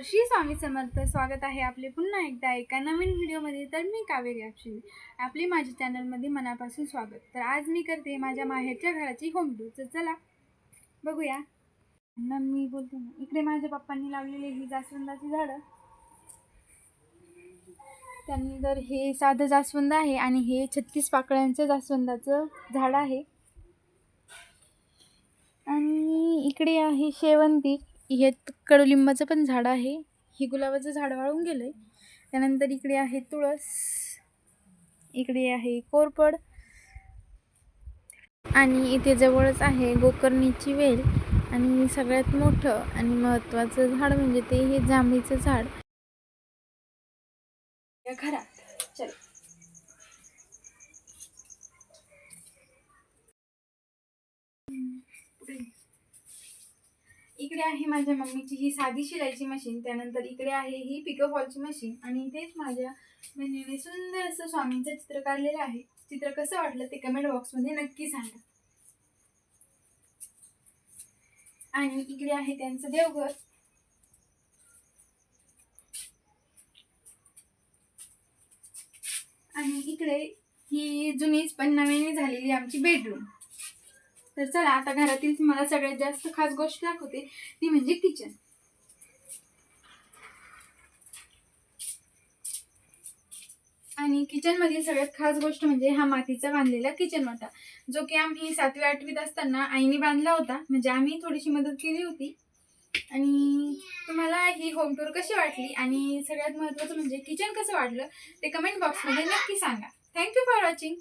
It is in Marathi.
तर श्री स्वामी समर्थ स्वागत आहे आपले पुन्हा एकदा एका नवीन व्हिडिओमध्ये. तर मी कावेरी अक्षरी आपली माझ्या चॅनलमध्ये मनापासून स्वागत. तर आज मी करते माझ्या माहेरच्या घराची होम टूर तर चला बघूया. ना मी बोलते ना इकडे माझ्या पप्पांनी लावलेली ही जास्वंदाची झाडं. त्यांनी तर हे साधं जास्वंद आहे आणि हे छत्तीस पाकळ्यांचं जास्वंदाचं झाड आहे. आणि इकडे आहे शेवंती. हे कडुलिंबाचं पण झाड आहे. ही गुलाबाचं झाड वाळून गेलं आहे त्यानंतर इकडे आहे तुळस. इकडे आहे कोरपड. आणि इथे जवळच आहे गोकर्णीची वेल. आणि सगळ्यात मोठं आणि महत्त्वाचं झाड म्हणजे ते हे जांभळीचं झाड. घरात. चल. इकडे आहे माझ्या मम्मीची ही साधी शिलाईची मशीन त्यानंतर इकडे आहे ही पिको फॉलची मशीन आणि इथेच माझ्या बहिणीने सुंदर असं स्वामींचं चित्र काढलेलं आहे. चित्र कसं वाटलं ते कमेंट बॉक्समध्ये नक्की सांगा. आणि इकडे आहे त्यांचं देवघर. आणि इकडे ही जुनीच पण नवीन झालेली आमची बेडरूम तर चला आता घरातील मला सगळ्यात जास्त खास गोष्ट दाखवते. ती म्हणजे किचन आणि किचनमधील सगळ्यात खास गोष्ट म्हणजे हा मातीचा बांधलेला किचन वाटा जो की आम्ही सातवी आठवीत असताना आईने बांधला होता. म्हणजे आम्ही थोडीशी मदत केली होती. आणि तुम्हाला ही होम टूर कशी वाटली? आणि सगळ्यात महत्त्वाचं म्हणजे किचन कसं वाटलं ते कमेंट बॉक्समध्ये नक्की सांगा. Thank you for watching